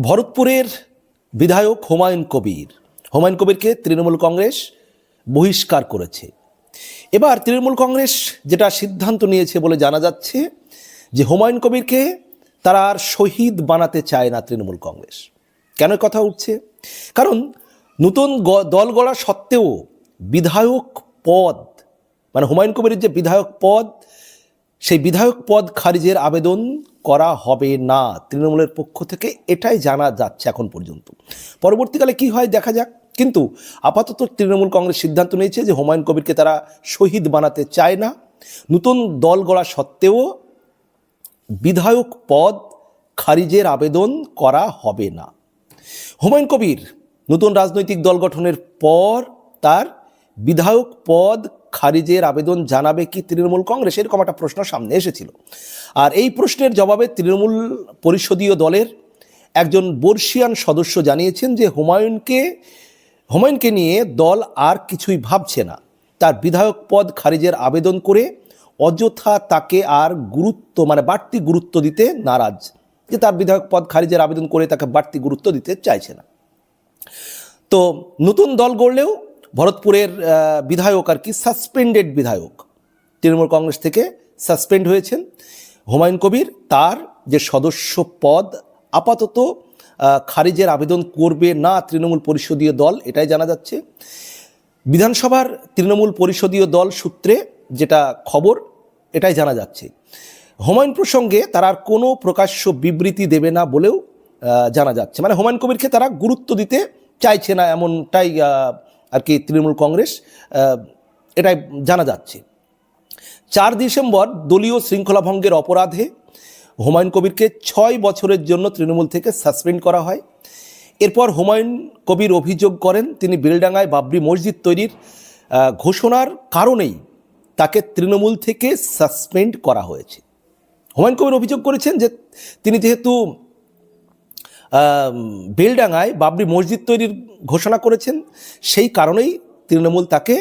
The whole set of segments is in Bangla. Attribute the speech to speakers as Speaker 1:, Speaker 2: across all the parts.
Speaker 1: ভরতপুরের বিধায়ক হুমায়ুন কবির। হুমায়ুন কবিরকে তৃণমূল কংগ্রেস বহিষ্কার করেছে। এবার তৃণমূল কংগ্রেস যেটা সিদ্ধান্ত নিয়েছে বলে জানা যাচ্ছে যে হুমায়ুন কবিরকে তারা আর শহীদ বানাতে চায় না তৃণমূল কংগ্রেস। কেন কথা উঠছে? কারণ নতুন দল গড়া সত্ত্বেও বিধায়ক পদ মানে হুমায়ুন কবিরের যে বিধায়ক পদ, সেই বিধায়ক পদ খারিজের আবেদন করা হবে না। তৃণমূলের পক্ষ থেকে এটাই জানা যাচ্ছে এখন পর্যন্ত। পরবর্তীকালে কি হয় দেখা যাক। কিন্তু আপাতত তৃণমূল কংগ্রেস সিদ্ধান্ত নিয়েছে যে হুমায়ুন কবিরকে তারা শহীদ বানাতে চায় না। নতুন দল গড়া সত্ত্বেও বিধায়ক পদ খারিজের আবেদন করা হবে না। হুমায়ুন কবির নতুন রাজনৈতিক দল গঠনের পর তার বিধায়ক পদ খারিজের আবেদন জানাবে কি তৃণমূল কংগ্রেস? এরকম একটা প্রশ্ন সামনে এসেছিল। আর এই প্রশ্নের জবাবে তৃণমূল পরিষদীয় দলের একজন বর্ষিয়ান সদস্য জানিয়েছেন যে হুমায়ুনকে হুমায়ুনকে নিয়ে দল আর কিছুই ভাবছে না। তার বিধায়ক পদ খারিজের আবেদন করে অযথা তাকে আর গুরুত্ব মানে বাড়তি গুরুত্ব দিতে নারাজ। যে তার বিধায়ক পদ খারিজের আবেদন করে তাকে বাড়তি গুরুত্ব দিতে চাইছে না। তো নতুন দল গড়লেও ভরতপুরের বিধায়ক আর কি সাসপেন্ডেড বিধায়ক। তৃণমূল কংগ্রেস থেকে সাসপেন্ড হয়েছেন। হুমায়ুন কবির তার যে সদস্য পদ আপাতত খারিজের আবেদন করবে না তৃণমূল পরিষদীয় দল, এটাই জানা যাচ্ছে। বিধানসভার তৃণমূল পরিষদীয় দল সূত্রে যেটা খবর, এটাই জানা যাচ্ছে। হুমায়ুন প্রসঙ্গে তারা আর কোনো প্রকাশ্য বিবৃতি দেবে না বলেও জানা যাচ্ছে। মানে হুমায়ুন কবিরকে তারা গুরুত্ব দিতে চাইছে না, এমনটাই আর কি তৃণমূল কংগ্রেস এটাই জানা যাচ্ছে। চার ডিসেম্বর দলীয় শৃঙ্খলা ভঙ্গের অপরাধে হুমায়ুন কবিরকে ছয় বছরের জন্য তৃণমূল থেকে সাসপেন্ড করা হয়। এরপর হুমায়ুন কবির অভিযোগ করেন, তিনি বেলডাঙ্গায় বাবরি মসজিদ তৈরির ঘোষণার কারণেই তাকে তৃণমূল থেকে সাসপেন্ড করা হয়েছে। হুমায়ুন কবির অভিযোগ করেছেন যে তিনি যেহেতু আম, বেলডাঙ্গায় বাবরি মসজিদ তৈরির ঘোষণা করেছেন। সেই কারণেই তৃণমূল তাকে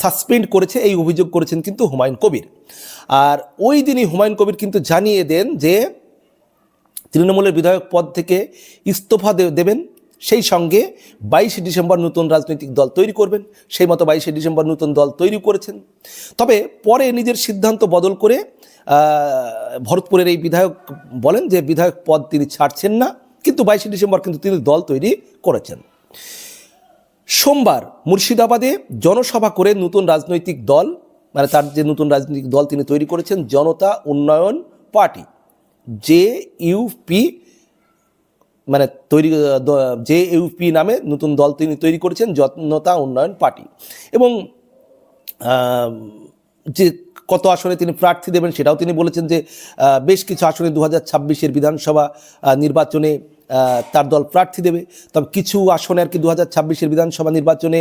Speaker 1: সাসপেন্ড করেছে এই অভিযোগ করেছেন কিন্তু হুমায়ুন কবির। আর ওই দিনই হুমায়ুন কবির কিন্তু জানিয়ে দেন যে তৃণমূলের বিধায়ক পদ থেকে ইস্তফা দেবেন। সেই সঙ্গে বাইশে ডিসেম্বর নতুন রাজনৈতিক দল তৈরি করবেন। সেই মতো বাইশে ডিসেম্বর নতুন দল তৈরি করেছেন। তবে পরে নিজের সিদ্ধান্ত বদল করে ভরতপুরের এই বিধায়ক বলেন যে বিধায়ক পদ তিনি ছাড়ছেন না, কিন্তু বাইশে ডিসেম্বর কিন্তু তিনি দল তৈরি করেছেন। সোমবার মুর্শিদাবাদে জনসভা করে নতুন রাজনৈতিক দল মানে তার যে নতুন রাজনৈতিক দল তিনি তৈরি করেছেন, জনতা উন্নয়ন পার্টি, জে ইউপি মানে তৈরি জে ইউপি নামে নতুন দল তিনি তৈরি করেছেন যত্নতা উন্নয়ন পার্টি। এবং যে কত আসনে তিনি প্রার্থী দেবেন সেটাও তিনি বলেছেন যে বেশ কিছু আসনে দু হাজার ছাব্বিশের বিধানসভা নির্বাচনে তার দল প্রার্থী দেবে। তবে কিছু আসনে আর কি দু হাজার ছাব্বিশের বিধানসভা নির্বাচনে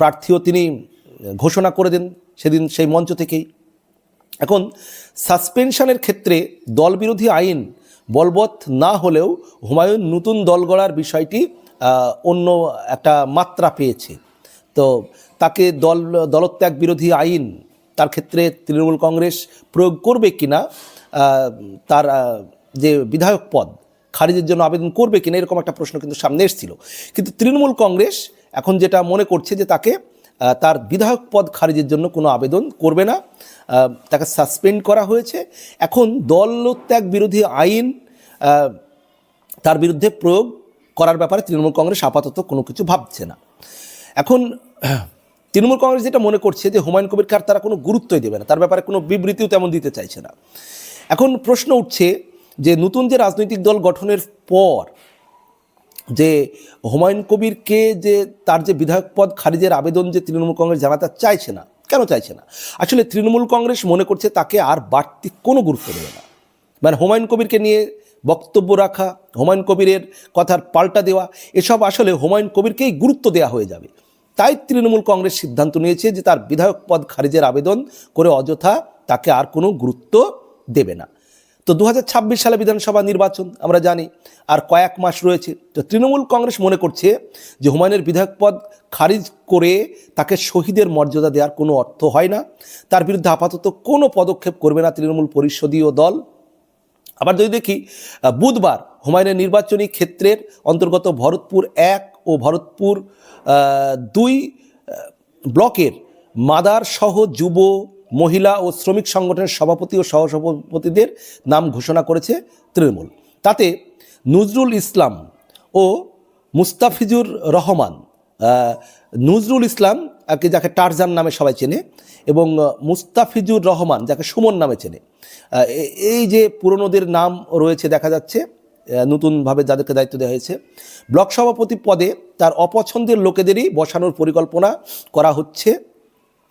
Speaker 1: প্রার্থীও তিনি ঘোষণা করে দেন সেদিন সেই মঞ্চ থেকেই। এখন, সাসপেনশনের ক্ষেত্রে দলবিরোধী আইন বলবৎ না হলেও হুমায়ুন নতুন দল গড়ার বিষয়টি অন্য একটা মাত্রা পেয়েছে। তো তাকে দল দলত্যাগ বিরোধী আইন তার ক্ষেত্রে তৃণমূল কংগ্রেস প্রয়োগ করবে কিনা আহ, তার যে বিধায়ক পদ খারিজের জন্য আবেদন করবে কিনা এরকম একটা প্রশ্ন কিন্তু সামনে এসেছিল। কিন্তু তৃণমূল কংগ্রেস এখন যেটা মনে করছে যে তাকে তার বিধায়ক পদ খারিজের জন্য কোনো আবেদন করবে না। তাকে সাসপেন্ড করা হয়েছে। এখন দলত্যাগ বিরোধী আইন তার বিরুদ্ধে প্রয়োগ করার ব্যাপারে তৃণমূল কংগ্রেস আপাতত কোনো কিছু ভাবছে না। এখন, তৃণমূল কংগ্রেস যেটা মনে করছে যে হুমায়ুন কবিরকে আর তারা কোনো গুরুত্বই দেবে না, তার ব্যাপারে কোনো বিবৃতিও তেমন দিতে চাইছে না। এখন প্রশ্ন উঠছে যে নতুন যে রাজনৈতিক দল গঠনের পর যে হুমায়ুন কবিরকে যে তার যে বিধায়ক পদ খারিজের আবেদন যে তৃণমূল কংগ্রেস জানাতে চাইছে না, কেন চাইছে না? আসলে তৃণমূল কংগ্রেস মনে করছে তাকে আর বাড়তি কোনো গুরুত্ব দেবে না। মানে হুমায়ুন কবিরকে নিয়ে বক্তব্য রাখা, হুমায়ুন কবিরের কথার পাল্টা দেওয়া, এসব আসলে হুমায়ুন কবিরকেই গুরুত্ব দেওয়া হয়ে যাবে। তাই তৃণমূল কংগ্রেস সিদ্ধান্ত নিয়েছে যে তার বিধায়ক পদ খারিজের আবেদন করে অযথা তাকে আর কোনো গুরুত্ব দেবে না। তো দু হাজার ছাব্বিশ সালে বিধানসভা নির্বাচন, আমরা জানি, আর কয়েক মাস রয়েছে। তো তৃণমূল কংগ্রেস মনে করছে যে হুমায়ুনের বিধায়ক পদ খারিজ করে তাকে শহীদের মর্যাদা দেওয়ার কোনো অর্থ হয় না। তার বিরুদ্ধে আপাতত কোনো পদক্ষেপ করবে না তৃণমূল পরিষদীয় দল। আবার যদি দেখি বুধবার হুমায়ুনের নির্বাচনী ক্ষেত্রের অন্তর্গত ভরতপুর এক ও ভরতপুর দুই ব্লকের মাদারসহ যুব মহিলা ও শ্রমিক সংগঠনের সভাপতি ও সহসভাপতিদের নাম ঘোষণা করেছে তৃণমূল। তাতে নজরুল ইসলাম ও মুস্তাফিজুর রহমান নজরুল ইসলাম যাকে টারজান নামে সবাই চেনে, এবং মুস্তাফিজুর রহমান যাকে সুমন নামে চেনে। এই যে পুরনোদের নাম রয়েছে, দেখা যাচ্ছে নতুনভাবে যাদেরকে দায়িত্ব দেওয়া হয়েছে, ব্লক সভাপতি পদে তার অপছন্দের লোকেদেরই বসানোর পরিকল্পনা করা হচ্ছে।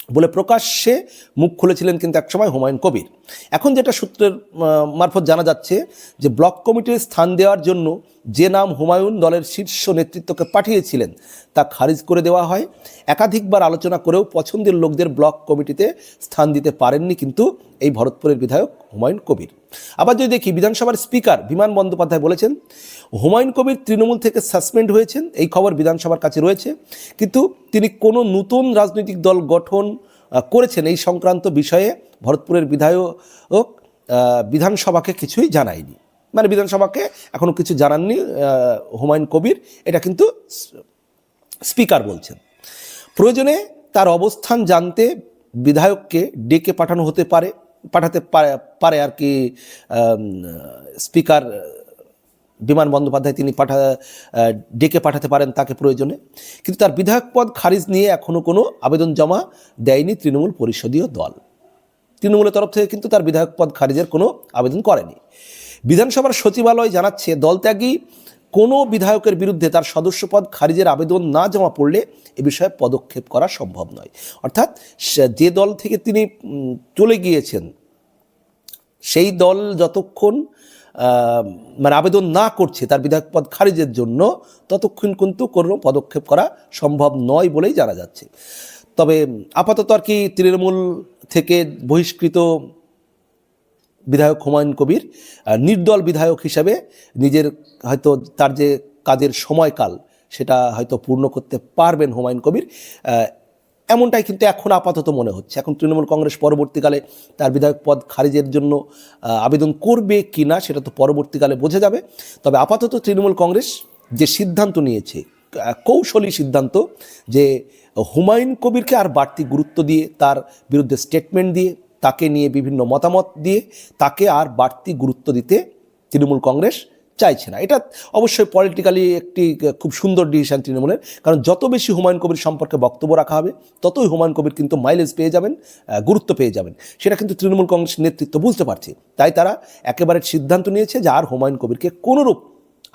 Speaker 1: বলে প্রকাশ্যে মুখ খুলেছিলেন কিন্তু একসময় হুমায়ুন কবির। এখন যেটা সূত্রের মারফত জানা যাচ্ছে যে ব্লক কমিটির স্থান দেওয়ার জন্য যে নাম হুমায়ুন দলের শীর্ষ নেতৃত্বকে পাঠিয়েছিলেন, তা খারিজ করে দেওয়া হয়। একাধিকবার আলোচনা করেও পছন্দের লোকদের ব্লক কমিটিতে স্থান দিতে পারেননি কিন্তু এই ভরতপুরের বিধায়ক হুমায়ুন কবির। আবার যদি দেখি, বিধানসভার স্পিকার বিমান বন্দ্যোপাধ্যায় বলেছেন, হুমায়ুন কবির তৃণমূল থেকে সাসপেন্ড হয়েছেন, এই খবর বিধানসভার কাছে রয়েছে। কিন্তু তিনি কোনো নতুন রাজনৈতিক দল গঠন করেছেন এই সংক্রান্ত বিষয়ে ভরতপুরের বিধায়ক বিধানসভাকে কিছুই জানায়নি। মানে বিধানসভাকে এখনও কিছু জানাননি হুমায়ুন কবির, এটা কিন্তু স্পিকার বলছেন। প্রয়োজনে তার অবস্থান জানতে বিধায়ককে ডেকে পাঠানো হতে পারে। পাঠাতে পারে- আর কি স্পিকার বিমান বন্দ্যোপাধ্যায় তিনি পাঠা ডেকে পাঠাতে পারেন তাকে প্রয়োজনে। কিন্তু তার বিধায়ক পদ খারিজ নিয়ে এখনও কোনো আবেদন জমা দেয়নি তৃণমূল পরিষদীয় দল। তৃণমূলের তরফ থেকে কিন্তু তার বিধায়ক পদ খারিজের কোনো আবেদন করেনি। বিধানসভার সচিবালয় জানাচ্ছে, দলত্যাগী কোনো বিধায়কের বিরুদ্ধে তার সদস্যপদ খারিজের আবেদন না জমা পড়লে এ বিষয়ে পদক্ষেপ করা সম্ভব নয়। অর্থাৎ যে দল থেকে তিনি চলে গিয়েছেন, সেই দল যতক্ষণ মানে আবেদন না করছে তার বিধায়ক পদ খারিজের জন্য, ততক্ষণ কিন্তু কোনো পদক্ষেপ করা সম্ভব নয় বলেই জানা যাচ্ছে। তবে আপাতত আর কি তৃণমূল থেকে বহিষ্কৃত বিধায়ক হুমায়ুন কবির নির্দল বিধায়ক হিসাবে নিজের হয়তো তার যে কাজের সময়কাল সেটা হয়তো পূর্ণ করতে পারবেন হুমায়ুন কবির। এমনটাই কিন্তু এখন আপাতত মনে হচ্ছে। এখন তৃণমূল কংগ্রেস পরবর্তীকালে তার বিধায়ক পদ খারিজের জন্য আবেদন করবে কি না সেটা তো পরবর্তীকালে বোঝা যাবে। তবে আপাতত তৃণমূল কংগ্রেস যে সিদ্ধান্ত নিয়েছে কৌশলী সিদ্ধান্ত যে হুমায়ুন কবিরকে আর বাড়তি গুরুত্ব দিয়ে তার বিরুদ্ধে স্টেটমেন্ট দিয়ে তাকে নিয়ে বিভিন্ন মতামত দিয়ে তাকে আর বাড়তি গুরুত্ব দিতে তৃণমূল কংগ্রেস চাইছে না। এটা অবশ্যই পলিটিক্যালি একটি খুব সুন্দর ডিসিশন তৃণমূলের। কারণ যত বেশি হুমায়ুন কবির সম্পর্কে বক্তব্য রাখা হবে, ততই হুমায়ুন কবির কিন্তু মাইলেজ পেয়ে যাবেন গুরুত্ব পেয়ে যাবেন। সেটা কিন্তু তৃণমূল কংগ্রেস নেতৃত্ব বুঝতে পারছে। তাই তারা একেবারে সিদ্ধান্ত নিয়েছে যে আর হুমায়ুন কবিরকে কোনোরূপ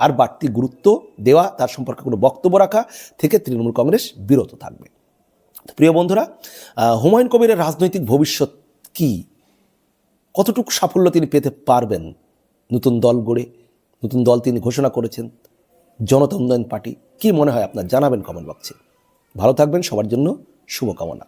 Speaker 1: আর বাড়তি গুরুত্ব দেওয়া, তার সম্পর্কে কোনো বক্তব্য রাখা থেকে তৃণমূল কংগ্রেস বিরত থাকবে। প্রিয় বন্ধুরা হুমায়ুন কবিরের রাজনৈতিক ভবিষ্যৎ কি? কতটুকু সাফল্য তিনি পেতে পারবেন? নতুন দল গড়ে, নতুন দল তিনি ঘোষণা করেছেন, জনতা উন্নয়ন পার্টি, কি মনে হয় আপনার? জানাবেন কমেন্ট বক্সে ভালো থাকবেন, সবার জন্য শুভকামনা।